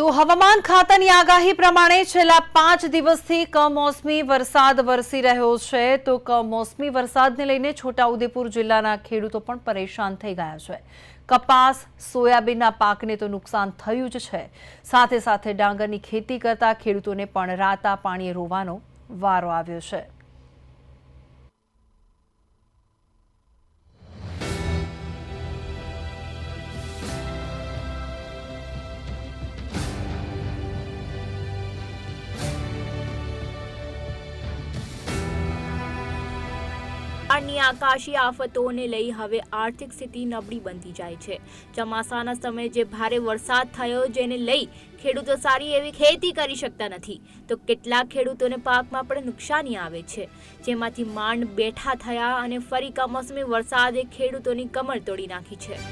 તો હવામાન ખાતાની આગાહી પ્રમાણે છેલ્લા પાંચ દિવસથી કમોસમી વરસાદ વરસી રહ્યો છે. તો કમોસમી વરસાદને લઈને છોટાઉદેપુર જિલ્લાના ખેડૂતો પણ પરેશાન થઈ ગયા છે. કપાસ, સોયાબીનના પાકને તો નુકસાન થયું જ છે. સાથે સાથે ડાંગરની ખેતી કરતા ખેડૂતોને પણ રાતા પાણીએ રોવાનો વારો આવ્યો છે. બારની આકાશી આફતોને લઈ હવે આર્થિક સ્થિતિ નબળી બનતી જાય છે. ચોમાસાના સમયે જે ભારે વરસાદ થયો જેને લઈ ખેડૂતો સારી એવી ખેતી કરી શકતા નથી, તો કેટલાક ખેડૂતોને પાકમાં પણ નુકસાની આવે છે. જેમાંથી માંડ બેઠા થયા અને ફરી કમોસમી વરસાદે ખેડૂતોની કમર તોડી નાખી છે.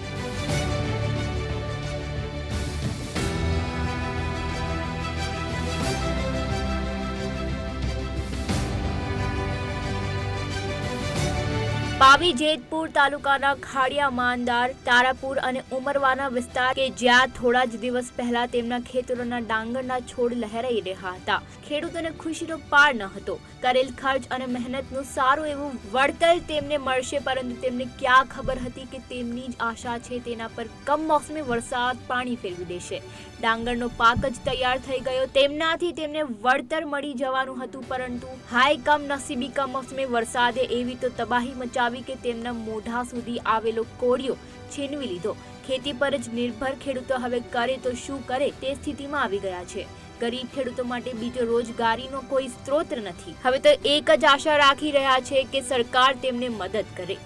પાવી જેતપુર તાલુકાના ખાડિયા માનદાર, તારાપુર અને ઉમરવાના વિસ્તાર કે જ્યાં થોડા જ દિવસ પહેલા તેમના ખેતરોના ડાંગરના છોડ લહેરાઈ રહ્યા હતા. ખેડૂતોને ખુશીનો પાર ન હતો. કરેલ ખર્ચ અને મહેનતનું સારું એવું વળતર તેમને મળશે, પરંતુ તેમને ક્યાં ખબર હતી કે તેમની જ આશા છે તેના પર કમોસમી વરસાદ પાણી ફેરવી દેશે. ડાંગરનો પાક જ તૈયાર થઈ ગયો. તેમનાથી તેમને વળતર મળી જવાનું હતું, પરંતુ હાય કમ નસીબી કમોસમી વરસાદે એવી તો તબાહી મચાવી કે તેમના મોઢા સુધી આવેલો કોળિયો છીનવી લીધો. ખેતી પર જ નિર્ભર ખેડૂતો હવે કરે તો શું કરે તે સ્થિતિમાં આવી ગયા છે. ગરીબ ખેડૂતો માટે બીજો રોજગારીનો કોઈ સ્ત્રોત નથી. હવે તો એક જ આશા રાખી રહ્યા છે કે સરકાર તેમને મદદ કરે.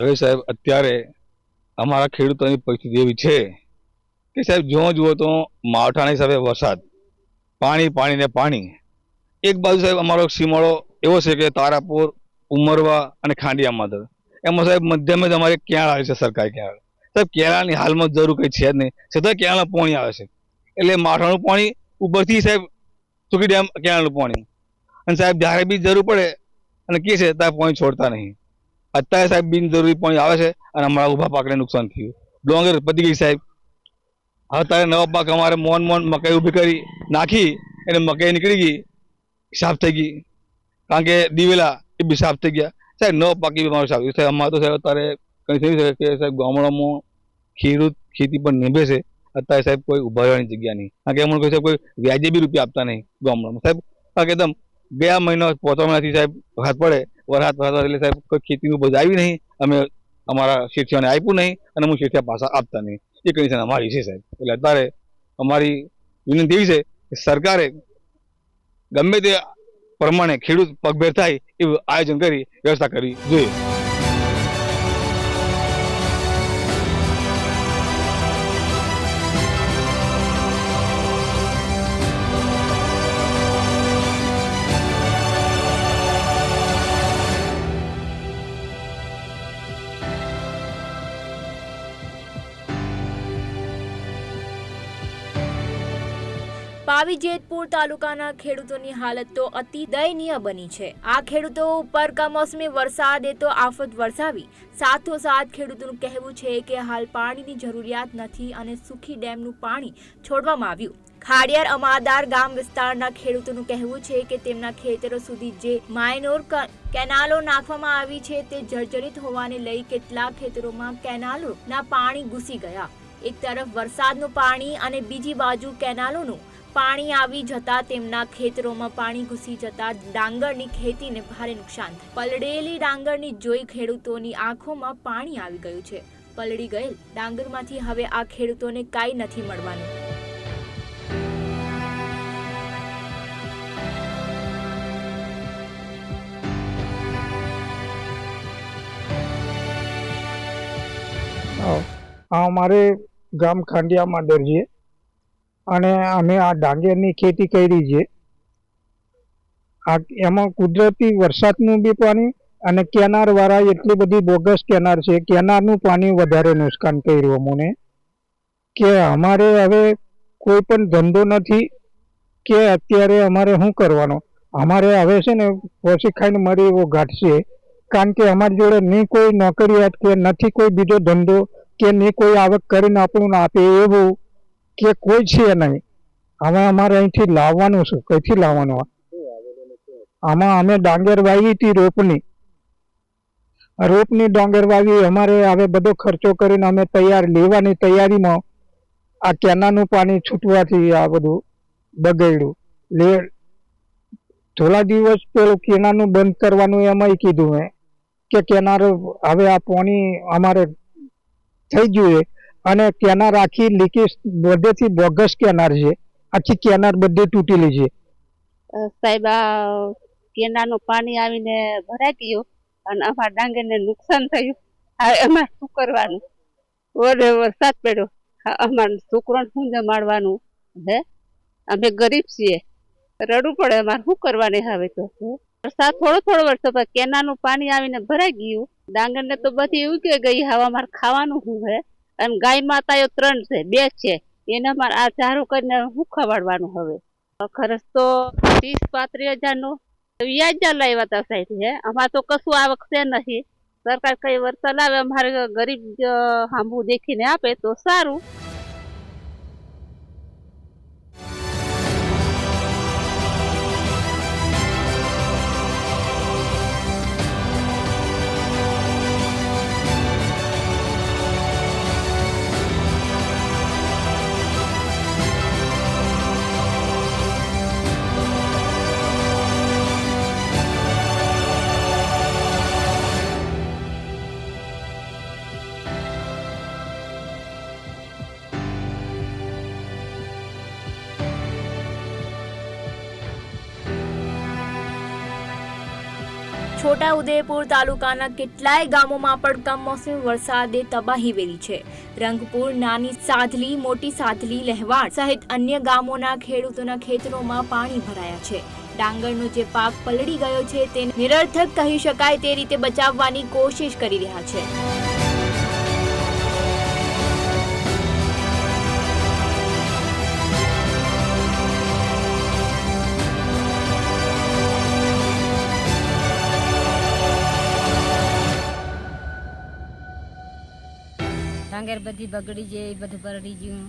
હવે સાહેબ, અત્યારે અમારા ખેડૂતોની પરિસ્થિતિ એવી છે કે સાહેબ, જો જુઓ તો માવઠાના હિસાબે વરસાદ. પાણી પાણી ને પાણી. એક બાજુ સાહેબ અમારો સીમાડો એવો છે કે તારાપુર, ઉમરવા અને ખાંડિયા માધવ એમાં સાહેબ મધ્યમે જ અમારે ક્યાં આવે છે સરકારી ક્યાં સાહેબ, કેળાની હાલમાં જરૂર કંઈ છે જ નહીં. છતાં કેળાનું પાણી આવે છે. એટલે માવઠાનું પાણી ઉપરથી સાહેબ ચૂકી ડેમ કેળાનું પાણી. અને સાહેબ જ્યારે બી જરૂર પડે અને કે છે ત્યારે પાણી છોડતા નહીં. અત્યારે સાહેબ બિનજરૂરી પાણી આવે છે અને અમારા ઊભા પાકને નુકસાન થયું. ડોંગર પતી ગઈ સાહેબ. અત્યારે નવા પાક અમારે મોન મોન મકાઈ ઊભી કરી નાખી એને મકાઈ નીકળી ગઈ, સાફ થઈ ગઈ. કારણ કે દિવેલા એ બી સાફ થઈ ગયા. સાહેબ, નવા પાકી બી અમારે સાફ. સાહેબ, અમારે તો સાહેબ અત્યારે કંઈ થઈ શકે કે સાહેબ ગામડામાં ખેડૂત ખેતી પણ નિભે અત્યારે સાહેબ કોઈ ઊભા રહેવાની જગ્યા નહીં. કારણ કે એમણે કોઈ સાહેબ કોઈ વ્યાજે બી રૂપિયા આપતા નહીં ગામડામાં. સાહેબ કારણ કે એકદમ ગયા મહિના પોતા મહિનાથી સાહેબ વરસાદ પડે. વરસાદ વરસાદ એટલે સાહેબ કોઈ ખેતીનું બધું આવી નહીં. અમે અમારા શેઠિયાને આપ્યું નહીં અને હું શેઠિયા પાછા આપતા નહીં. એ કન્ડિશન અમારી છે સાહેબ. એટલે અત્યારે અમારી વિનંતી એવી છે કે સરકારે ગમે તે પ્રમાણે ખેડૂત પગભેર થાય એવું આયોજન કરી વ્યવસ્થા કરવી જોઈએ. પાવી જેતપુર તાલુકાના ખેડૂતોની હાલત તો અતિ દયનીય બની છે. આ ખેડૂતો ઉપર કમોસમી વરસાદે તો આફત વરસાવી. સાથોસાથ ખેડૂતોનું કહેવું છે કે હાલ પાણીની જરૂરિયાત નથી અને સુખી ડેમનું પાણી છોડવામાં આવ્યું. ખાડિયાર અમાદાર ગામ વિસ્તારના ખેડૂતોનું કહેવું છે કે તેમના ખેતરો સુધી જે માયનોર કેનાલો નાખવામાં આવી છે તે જર્જરિત હોવાને લઈ કેટલાક ખેતરોમાં કેનાલોના પાણી ઘૂસી ગયા. એક તરફ વરસાદનું પાણી અને બીજી બાજુ કેનાલોનું પાણી આવી જતા તેમના ખેતરોમાં પાણી ઘૂસી જતા ડાંગરની ખેતીને ભારે નુકસાન થયું. પલળેલી ડાંગરની જોઈ ખેડૂતોની આંખોમાં પાણી આવી ગયું છે. પલળી ગયેલ ડાંગરમાંથી હવે આ ખેડૂતોને કાંઈ નથી મળવાનું. અમારે ગામ ખાંડિયા માંડર છે અને અમે આ ડાંગરની ખેતી કરી છે. આ એમાં કુદરતી વરસાદનું બી પાણી અને કેનારવાળા એટલી બધી બોગસ કેનાર છે, કેનારનું પાણી વધારે નુકસાન કર્યું અમને. કે અમારે હવે કોઈ પણ ધંધો નથી કે અત્યારે અમારે શું કરવાનો? અમારે હવે છે ને પોસી ખાઈને મરી એવો છે. કારણ કે અમારી જોડે નહીં કોઈ નોકરિયાત કે નથી કોઈ બીજો ધંધો કે નહીં કોઈ આવક કરીને આપણું આપે એવું કે કોઈ છે નહીં. હવે અમારે અહીંથી લાવવાનું શું કઈથી લાવવાનું આમાં અમે ડાંગર વાવી હતી રોપની રોપની ડાંગર વાવી અમારે હવે બધો ખર્ચો કરીને અમે તૈયાર, લેવાની તૈયારીમાં આ કેનાનું પાણી છૂટવાથી આ બધું બગડ્યું. લે, થોડા દિવસ પેલું કેનાનું બંધ કરવાનું એમાંય કીધું મેં કે કેનાર હવે આ પાણી અમારે થઈ ગયું અને કેનાર આખી લીકેજ બધેથી બોગસ કેનાર છે. આખી કેનાર બધે તૂટેલી છે. સાહેબ, આ કેનાનું પાણી આવીને ભરાઈ ગયું અને અમારા ડાંગરને નુકસાન થયું. હવે એમાં શું કરવાનું? ઓરે વરસાદ પડ્યો. અમારા છોકરાને શું જમાડવાનું? હે? અમે ગરીબ છીએ. રડવું પડે. અમારે શું કરવાની હવે તો? વરસાદ થોડો થોડો વરસો પણ કેનાનું પાણી આવીને ભરાઈ ગયું. ડાંગરને તો બધી કે ગઈ. હવે અમારે ખાવાનું શું, હે? એમ ગાય માતાઓ ત્રણ છે, બે છે. એને અમારે આ ચારું કરીને હું ખવાડવાનું હવે? ખર્ચ તો ત્રીસ પાંત્રીસ હજારનો વ્યાજ લાવ્યા હતા સાહેબ, હે? અમારે તો કશું આવક છે નહીં. સરકાર કઈ વળતર આવે, અમારે ગરીબ સાંભળું દેખીને આપે તો સારું. છોટા ઉદેપુર તાલુકાના કેટલાય ગામોમાં પણ કમોસમી વરસાદે તબાહી વેરી છે. રંગપુર, નાની સાધલી, મોટી સાધલી, લહેવાડ સહિત અન્ય ગામોના ખેડૂતોના ખેતરોમાં પાણી ભરાયા છે. ડાંગરનો જે પાક પલળી ગયો છે તેને નિરર્થક કહી શકાય તે રીતે બચાવવાની કોશિશ કરી રહ્યા છે. ડાંગર બધી બગડી ગઈ બધું બરડી ગયું.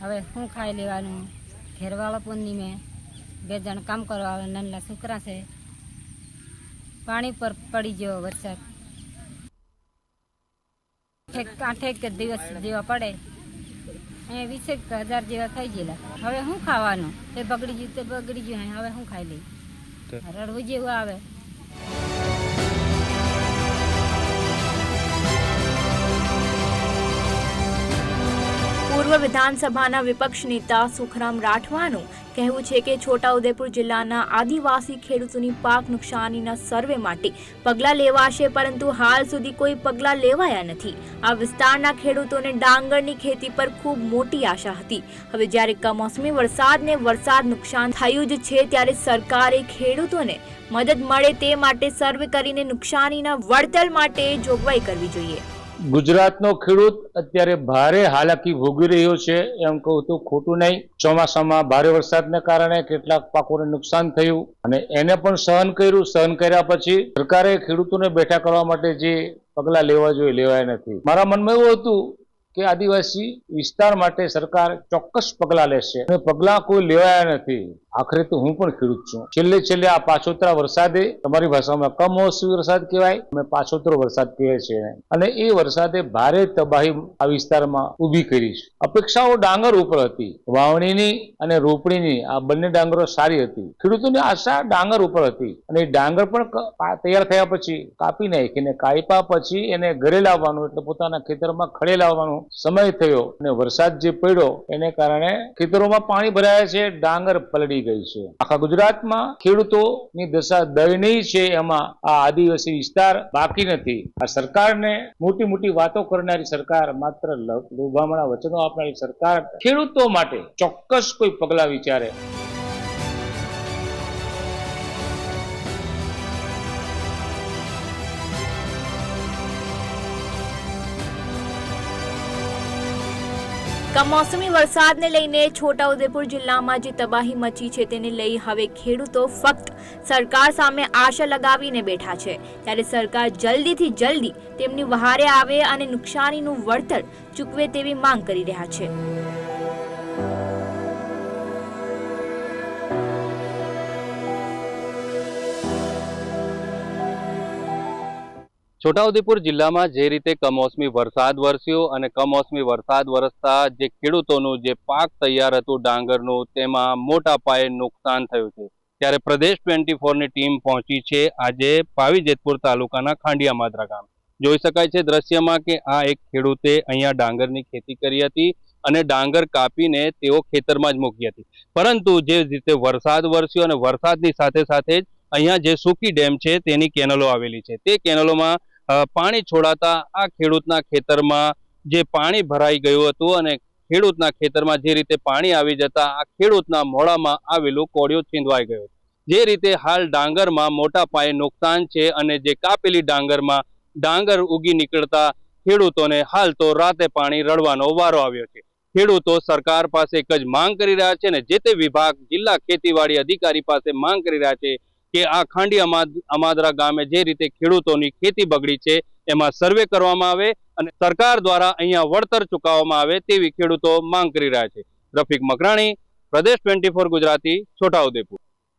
હવે શું ખાઈ લેવાનું? ઘેરવાળા પૂર્ણિમે બે જણ કામ કરવા આવે નાના છોકરા છે. પાણી પર પડી ગયો વરસાદ. આઠેક આઠેક દિવસ જેવા પડે. એ વીસેક હજાર જેવા થઈ ગયેલા. હવે શું ખાવાનું? તે બગડી ગયું તે બગડી ગયું હવે શું ખાઈ લઈ રડવું જેવું આવે. પૂર્વ વિધાનસભાના વિપક્ષ નેતા સુખરામ રાઠવાનું કહેવું છે કે છોટાઉદેપુર જિલ્લાના આદિવાસી ખેડૂતોની પાક નુકસાનીના સર્વે માટે પગલાં લેવાશે, પરંતુ હાલ સુધી કોઈ પગલાં લેવાયા નથી. આ વિસ્તારના ખેડૂતોને ડાંગરની ખેતી પર ખૂબ મોટી આશા હતી. હવે જ્યારે કમોસમી વરસાદને વરસાદ નુકસાન થયું જ છે, ત્યારે સરકારે ખેડૂતોને મદદ મળે તે માટે સર્વે કરીને નુકસાનીના વળતર માટે જોગવાઈ કરવી જોઈએ. ગુજરાતનો ખેડૂત અત્યારે ભારે હાલાકી ભોગવી રહ્યો છે. એમ કહું તો ખોટું નહીં. ચોમાસામાં ભારે વરસાદને કારણે કેટલાક પાકોને નુકસાન થયું અને એને પણ સહન કર્યું. સહન કર્યા પછી સરકારે ખેડૂતોને બેઠા કરવા માટે જે પગલાં લેવા જોઈએ, લેવાય નથી. મારા મનમાં એવું હતું કે આદિવાસી વિસ્તાર માટે સરકાર ચોક્કસ પગલાં લેશે. અને પગલાં કોઈ લેવાયા નથી. આખરે તો હું પણ ખેડૂત છું. છેલ્લે છેલ્લે આ પાછોતરા વરસાદે તમારી ભાષામાં કમોસમી વરસાદ કહેવાય, અમે પાછોતરો વરસાદ કહીએ છીએ. અને એ વરસાદે ભારે તબાહી આ વિસ્તારમાં ઊભી કરી છે. અપેક્ષાઓ ડાંગર ઉપર હતી. વાવણીની અને રોપણીની આ બંને ડાંગરો સારી હતી. ખેડૂતોની આશા ડાંગર ઉપર હતી. અને એ ડાંગર પણ તૈયાર થયા પછી કાપી નાખીને કાપ્યા પછી એને ઘરે લાવવાનું એટલે પોતાના ખેતરમાં ખડે લાવવાનો સમય થયો. અને વરસાદ જે પડ્યો, એને કારણે ખેતરોમાં પાણી ભરાયા છે. ડાંગર પલળી ગઈ છે. આખા ગુજરાતમાં ખેડૂતોની દશા દયનીય છે એમાં આ આદિવાસી વિસ્તાર બાકી નથી. આ સરકારને મોટી મોટી વાતો કરનારી સરકાર માત્ર લોભામણા વચનો આપનારી સરકાર ખેડૂતો માટે ચોક્કસ કોઈ પગલાં વિચારે. કમોસમી વરસાદને લઈને છોટાઉદેપુર જિલ્લામાં જે તબાહી મચી છે તેને લઈ હવે ખેડૂતો ફક્ત સરકાર સામે આશા લગાવીને બેઠા છે. ત્યારે સરકાર જલ્દીથી જલ્દી તેમની વહારે આવે અને નુકસાનીનું વળતર ચૂકવે તેવી માંગ કરી રહ્યા છે. છોટાઉદેપુર જિલ્લામાં જે રીતે કમોસમી વરસાદ વરસ્યો અને કમોસમી વરસાદ વરસતા જે ખેડૂતોનું જે પાક તૈયાર હતું ડાંગરનું, તેમાં મોટા પાયે નુકસાન થયું છે. ત્યારે પ્રદેશ ટ્વેન્ટી ફોરની ટીમ પહોંચી છે આજે પાવી જેતપુર તાલુકાના ખાંડિયા માદરા ગામ. જોઈ શકાય છે દ્રશ્યમાં કે આ એક ખેડૂતે અહીંયા ડાંગરની ખેતી કરી હતી અને ડાંગર કાપીને તેઓ ખેતરમાં જ મૂકી હતી. પરંતુ જે રીતે વરસાદ વરસ્યો અને વરસાદની સાથે સાથે જ અહીંયા જે સુકી ડેમ છે તેની કેનલો આવેલી છે. તે કેનલોમાં પાણી છોડાતા આ ખેડૂતના ખેતરમાં જે પાણી ભરાઈ ગયું હતું અને ખેડૂતના ખેતરમાં જે રીતે પાણી આવી જતા આ ખેડૂતના મોડામાં આવેલું કોળિયો છીંદવાઈ ગયો જે રીતે હાલ ડાંગરમાં મોટા પાયે નુકસાન છે અને જે કાપેલી ડાંગરમાં ડાંગર ઉગી નીકળતા ખેડૂતોને હાલ તો રાતે પાણી રડવાનો વારો આવ્યો છે. ખેડૂતો સરકાર પાસે એક જ માંગ કરી રહ્યા છે અને જે તે વિભાગ જિલ્લા ખેતીવાડી અધિકારી પાસે માંગ કરી રહ્યા છે કે આ ખાંડી અમાદ, અમાદરા ગામે જે રીતે ખેડૂતોની ખેતી બગડી છે, એમાં સર્વે કરવામાં આવે અને સરકાર દ્વારા અહીંયા વળતર ચૂકવવામાં આવે તેવી ખેડૂતો માંગ કરી રહ્યા છે. રફીક મકરાણી, પ્રદેશ ટ્વેન્ટી ગુજરાતી, છોટાઉદેપુર.